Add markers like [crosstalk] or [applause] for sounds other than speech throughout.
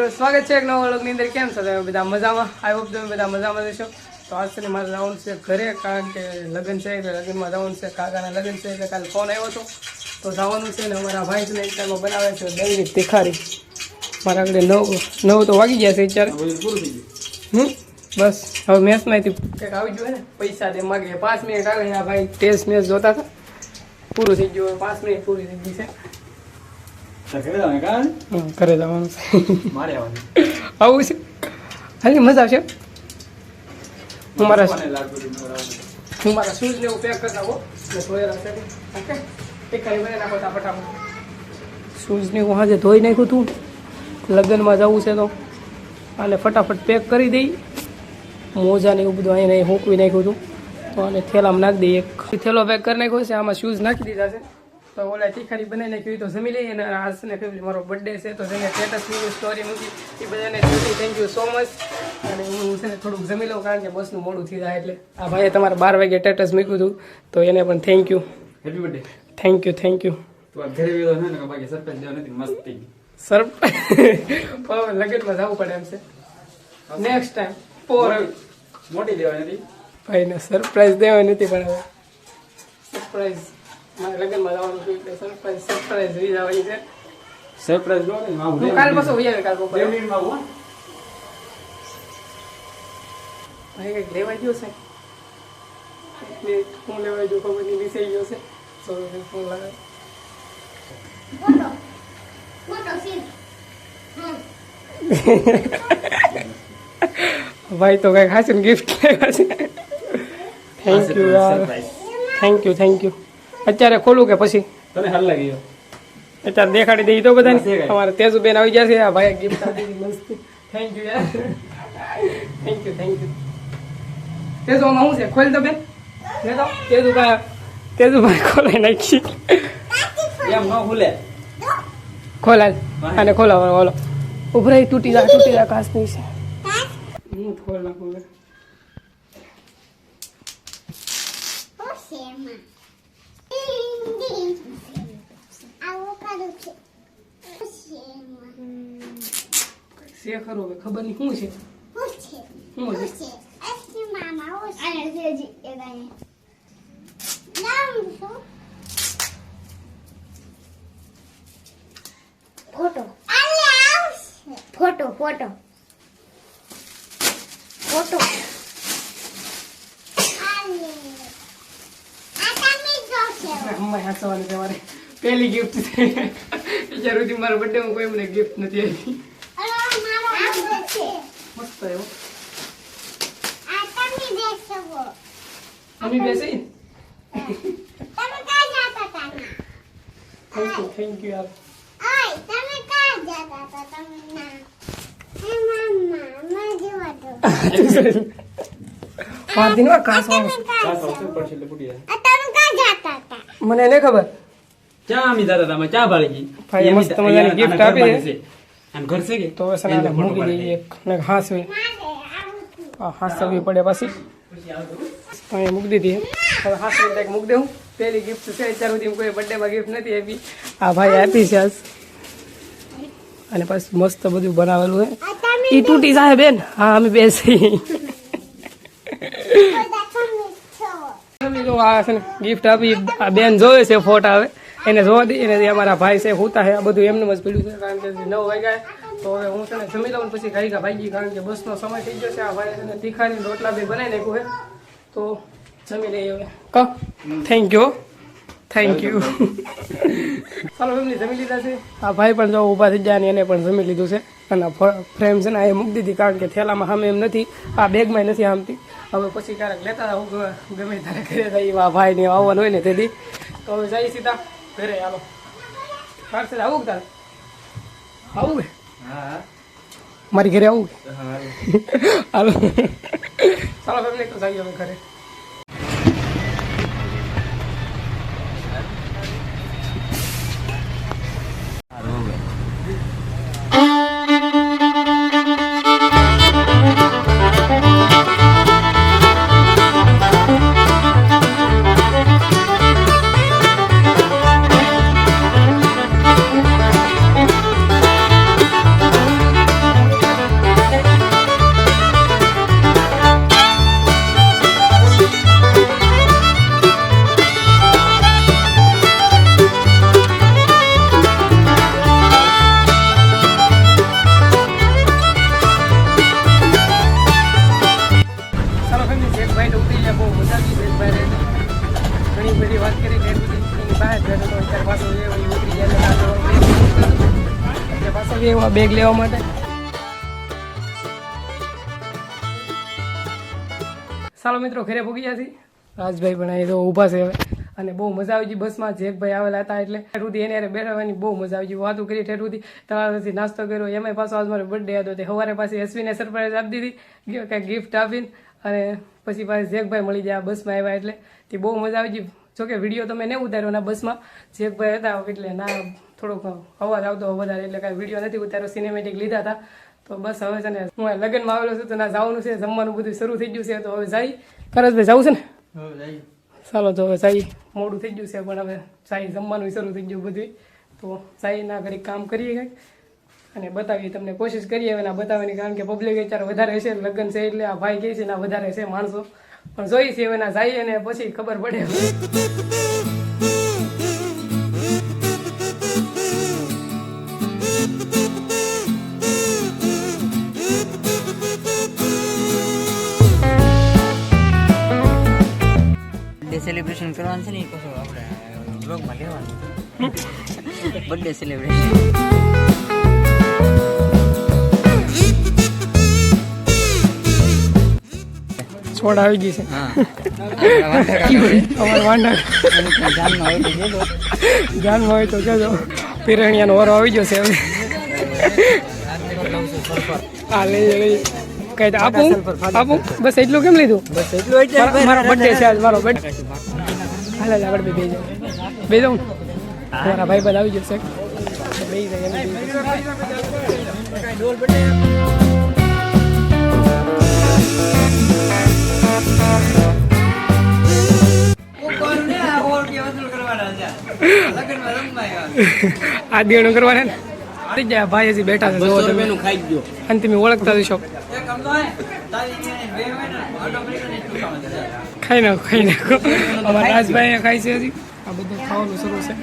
મિત્રો સ્વાગત છે એક નવા વ્લોગની અંદર. કેમ છો તમે બધા? મજામાં? આઈ હોપ તમે બધા મજામાં રહેશો તો આજ ને મારે જવાનું છે ઘરે કારણ કે લગ્ન છે એટલે લગ્નમાં જવાનું છે કાકાના લગ્ન છે એટલે કાલે ફોન આવ્યો હતો. તો જવાનું છે ને અમારા ભાઈ છે એક બનાવે છે દહીંની તિખારી. મારા આગળ નવ નવ તો વાગી ગયા છે અત્યારે. હમ? બસ હવે મેચમાંથી કંઈક આવી ગયું ને? પૈસા દે માગે. પાંચ મિનિટ આવે આ ભાઈ ટેસ્ટ મેચ જોતા હતા. પૂરું થઈ ગયું પાંચ મિનિટ પૂરી થઈ ગઈ છે. ઘરે જવાનું આવું છે. હાલી મજા આવશે. હું મારા હું મારા શૂઝ ને એવું પેક કરતા હો શૂઝ ને હું આજે ધોઈ નાખ્યું હતું લગ્નમાં જવું છે તો. અને ફટાફટ પેક કરી દઈ. મોજા ને એવું બધું અહીં અહીં મૂકવી નાખ્યું હતું તો આને થેલામાં નાખી દઈએ એક. થેલો પેક કરી નાખ્યો છે. આમાં શૂઝ નાખી દીધા છે. તો ઓલા તીખારી બનાવીને કીધું તો જમી લઈએ. અને આજ છે ને ફેમિલી મારો બર્થડે છે. તો જઈને સ્ટેટસ મૂકી સ્ટોરી મૂકી એ બધાને થેન્ક યુ સો મચ અને હું છે ને થોડુંક જમી લઉં કારણ કે બસનું મોડું થઈ જાય એટલે. આ ભાઈએ તમારે બાર વાગે સ્ટેટસ મૂક્યું હતું તો એને પણ thank you happy birthday thank you thank you surprise દેવા નથી મસ્તી. સર [laughs] લગનમાં જવું પડે એમ છે. નેક્સ્ટ ટાઈમ પોર મોટી દેવા નથી ભાઈને સરપ્રાઈઝ દેવા નથી પણ હવે. સરપ્રાઈઝ મારે લગ્નમાં જવાનું છે એટલે સરપ્રાઈઝ સરપ્રાઈઝ રહી જવાની છે સરપ્રાઈઝ દો ને હું કાલ પાછો ઉજાવે કાલ બપોરે મિનિટમાં આવું ભાઈ કંઈક લેવા ગયો છે એટલે હું લેવા ગયો ખબર નહીં વિસઈ ગયો છે ફોન લગાવ મોટો ભાઈ તો કંઈક હાસીને ગિફ્ટ લેવા છે થેન્ક યુ યાર થેન્ક યુ થેન્ક યુ અત્યારે ખોલું કે પછી? તને હાલ લાગી ગયો અત્યારે દેખાડી દઈ તો બધાને. અમારે તેજુબેન આવી ગયા છે. આ ભાઈ ગિફ્ટ આપી દીધી મસ્ત. થેન્ક યુ યાર. Thank you thank you Teju આમાં શું છે? ખોલ તો બેન. લે તો. તેજુ ભાઈ તેજુ ભાઈ ખોલાઈ નાખી. એમ ન ખુલે. ખોલાલ અને ખોલાવો ઓલો ઉભરાઈ તૂટી જાય તૂટી જાય કાચની છે. હું. ખોલ નાખું હવે. ઓશેમાં ડીંગ ડીંગ આવો કરું છે ખરો હવે ખબર નહીં શું છે? શું છે? ફોટો. Photo photo. ફોટો અલે આ તમે હમણાં હાંસવાની છે મારે પહેલી ગિફ્ટ છે. અત્યાર સુધી બર્થડે માં કોઈ મને ગિફ્ટ નથી આવી મારો મસ્ત એવો. [laughs] આ મમ્મી બેસી તમે કા જાતા હતા થેન્ક યુ થેન્ક યુ આપ. તમે કા જાતા હતા તમે ના હે મમ્મા જોવા દો પાંચ દિન વાર કાસવાનું તમે ચાલ કા ચાલ ઉપર છેલ્લે ફૂટી જાય મને નહીં ખબર. ચા અમી દાદા તમે ચા ભાળી ગઈ ભાઈ, મસ્ત મજાની ગિફ્ટ આપી છે. આમ ઘર છે કે? તો સના મૂકી દઈએ એક ને હાસ હોય આ હાસ આ હાંસવી પડે પાછી. અહીંયા મૂકી દીધી. હવે હાંસવી એક મૂકી દઉં પહેલી ગિફ્ટ છે અત્યાર સુધી કોઈ બર્થડેમાં ગિફ્ટ નથી આપી. આ ભાઈ આપી છે આજ. અને પછી મસ્ત બધું બનાવેલું છે. એ ઈ તૂટી જાય બેન. હા અમે બેસી. [laughs] જો આ છે ને ગિફ્ટ આપી, આ બેન જોવે છે ફોટા હવે, એને જોવા દઈએ ને અમારા ભાઈ છે, હોતા છે, આ બધું એમને જ પડ્યું છે, કારણ કે નવ વાગ્યા તો હવે હું છે ને જમી લઉં પછી ખાઈ ગયા ભાઈ કારણ કે બસનો સમય થઈ ગયો છે, આ ભાઈ છે ને તીખાની રોટલા બી બનાવી નાખ્યું તો જમી લઈએ હવે. ક? થેન્ક યુ થેન્ક યુ ચાલો એમને જમી લીધા છે. આ ભાઈ પણ જો ઊભા થઈ ને, એને પણ જમી લીધું છે. અને ફ્રેમ છે ને એ મૂકી દીધી, કારણ કે થેલામાં સામે એમ નથી, આ બેગમાં નથી આમતી. હવે પછી ક્યારેક લેતા આવું ગમે- ગમે ત્યારે ઘરે થઈ આ ભાઈ ને આવવાનું હોય ને તેથી. તો હવે જઈ સીધા ઘરે હાલો. પાર્સલ આવું તારે? આવું હા. મારી ઘરે આવું હા હાલો. ચાલો ફેમિલી તો જઈએ હવે ઘરે. બેગ લેવા માટે? ચાલો મિત્રો, ઘરે ભૂગી ગયા છીએ. રાજભાઈ પણ અહીં તો ઊભા છે હવે. અને બહુ મજા આવી ગઈ બસમાં. જેકભાઈ આવેલા હતા એટલે ઠેઠ સુધી એને બેઠવાની બહુ મજા આવી ગઈ. વાતું કરી ઠેઠ સુધી તમારાથી નાસ્તો કર્યો. એમાં પાછો આજ મારો બર્થડે હતો. તે સવારે પાછી અશ્વિને સરપ્રાઈઝ આપી દીધી. કંઈક ગિફ્ટ આપીને. અને પછી પાછી જેકભાઈ મળી ગયા બસમાં આવ્યા એટલે તે બહુ મજા આવી ગઈ. જોકે વીડિયો તમે નહીં ઉતાર્યો ના બસમાં. જેકભાઈ હતા એટલે ના થોડોક અવાજ આવતો વધારે એટલે કાંઈ વીડિયો નથી ઉતાર્યો સિનેમેટિક લીધા હતા. તો બસ હવે છે ને હું લગ્નમાં આવેલો છું તો ના જવાનું છે જમવાનું બધું શરૂ થઈ ગયું છે તો હવે જાય. કરજભાઈ જવું છે ને? ચાલો તો હવે સાઈ મોડું થઈ ગયું છે પણ હવે સાઈ જમવાનું શરૂ થઈ ગયું બધું તો સાઈ ના ઘડી કામ કરીએ કંઈક. અને બતાવીએ તમને કોશિશ કરીએ હવે ના બતાવવાની કારણ કે પબ્લિક અત્યારે વધારે છે લગ્ન છે એટલે આ ભાઈ કહે છે ના વધારે છે માણસો. પણ જોઈએ છીએ હવે ના જઈએ અને પછી ખબર પડે. બર્થડે સેલિબ્રેશન કરવાનું છે ને એ કશું આપણે બ્લોગમાં લેવાનું બર્થડે સેલિબ્રેશન છોડ આવી ગઈ છે. હા. અમારે વાંડા જાનમાં હોય તો કહેજો પિરણિયાનો ઓરો આવી ગયો છે હવે. હા લઈ લઈ. કઈ આપું? આપું? બસ એટલું કેમ લીધું? બસ એટલું મારો- મારો બર્થડે છે આજ મારો બર્થડે હાલ હાલ આગળ બે જાઉં બે જાઉં મારા ભાઈ બધા આવી જશે. બે જાય. આ દેણું કરવાના ને? જાય ભાઈ હજી બેઠા છે અને તમે. ઓળખતા જશો ખાઈ નાખો ખાઈ નાખો. અમારા રાજભાઈ ખાઈ છે હજી. આ બધું ખાવાનું શરૂ છે.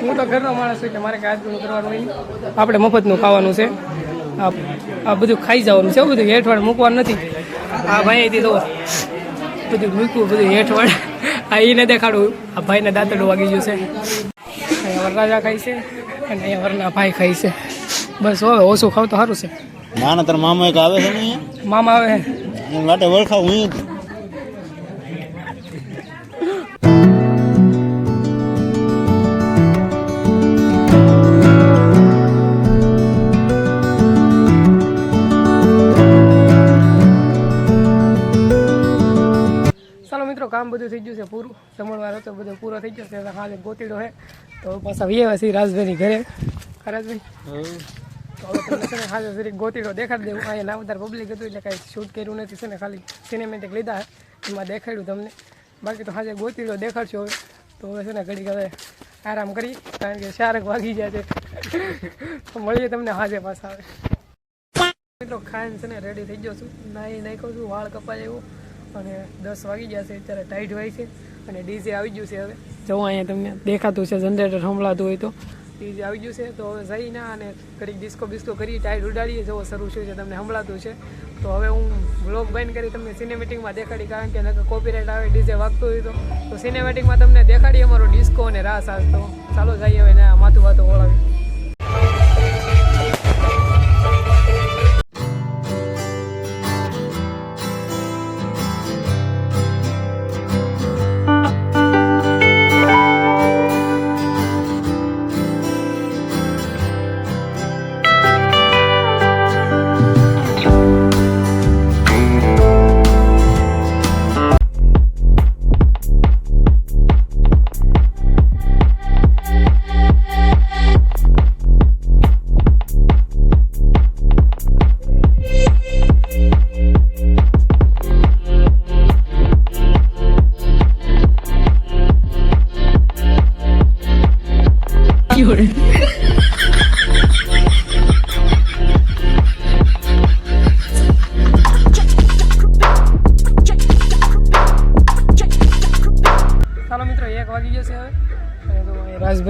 હું તો ઘરનો માણસ છું કે મારે કાંઈ આજનું કરવાનું હોય આપણે મફતનું ખાવાનું છે. આ બધું ખાઈ જવાનું છે બધું હેઠવાડ મૂકવાનું નથી. આ ભાઈ અહીંથી તો બધું મૂક્યું બધું હેઠવાડ આ એને દેખાડું. આ ભાઈને દાંતડું વાગી ગયું છે. અહીંયા વરરાજા ખાય છે અને અહીંયા વરના ભાઈ ખાય છે. બસ હવે ઓછું ખાવ તો સારું છે. નાના તાર મામા એક આવે છે ને અહીંયા? મામા આવે એની માટે ઓળખાવ હું મિત્રો કામ બધું થઈ ગયું છે પૂરું. જમણવાર હતો બધો પૂરો થઈ ગયો છે. હાલે ગોતીડો છે. તો પાછા વીએ છીએ રાજભાઈની ઘરે. રાજભાઈ તો તમને છે ને હાજર જરીક ગોતીડો દેખાડી દેવું. અહીંયા નામદાર પબ્લિક હતું એટલે કાંઈ શૂટ કર્યું નથી. છે ને ખાલી સિનેમેટિક લીધા એમાં દેખાડ્યું તમને. બાકી તો હાજર ગોતીડો દેખાડશો હવે. તો હવે છે ને ઘડીક હવે આરામ કરી, કારણ કે શારક વાગી જાય છે. તો મળીએ તમને હાજર પાછા આવે મિત્રો, ખાઈને છે ને રેડી થઈ ગયો છું. નાહી નાખ્યો છું, વાળ કપાય એવું અને દસ વાગી ગયા છે, અત્યારે ટાઈટ હોય છે. અને ડીજે આવી ગયું છે હવે. જો અહીંયા તમને દેખાતું છે જનરેટર સંભળાતું હોય તો. ડીજે આવી ગયું છે. તો હવે જઈને અને ઘડીક ડિસ્કો બિસ્કો કરી ટાઈટ ઉડાડીએ. જેવો શરૂ થયું છે તમને સંભળાતું છે. તો હવે હું બ્લોગ બંધ કરી તમને સિનેમેટિકમાં દેખાડી, કારણ કે નકર કોપીરાઇટ આવે ડીજે વાગતું હોય તો. સિનેમેટિકમાં તમને દેખાડી અમારો ડિસ્કો અને રાસ તો. ચાલો જઈએ હવે ને આ માથું વાતું ઓળાવી.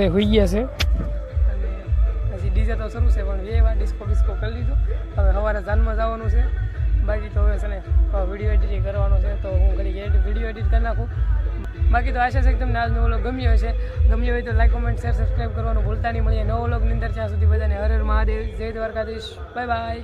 અહીં હોઈ ગયા છે. અને હજી ડીજે તો શરૂ છે, પણ વાર ડિસ્કો બિસ્કો કરી લીધો. હવે સવારે જાનમાં જવાનું છે. બાકી તો હવે છે ને વીડિયો એડિટિંગ કરવાનો છે, તો હું ઘડી વીડિયો એડિટ કરી નાખું. બાકી તો આશા છે કે તમને આજનો વ્લોગ ગમ્યો હશે. ગમ્યો હોય તો લાઈક કોમેન્ટ શેર સબસ્ક્રાઈબ કરવાનું ભૂલતા નહીં. મળીએ નવો વ્લોગની અંદર. ત્યાં સુધી બધાને હર હર મહાદેવ. જય દ્વારકાધીશ. Bye bye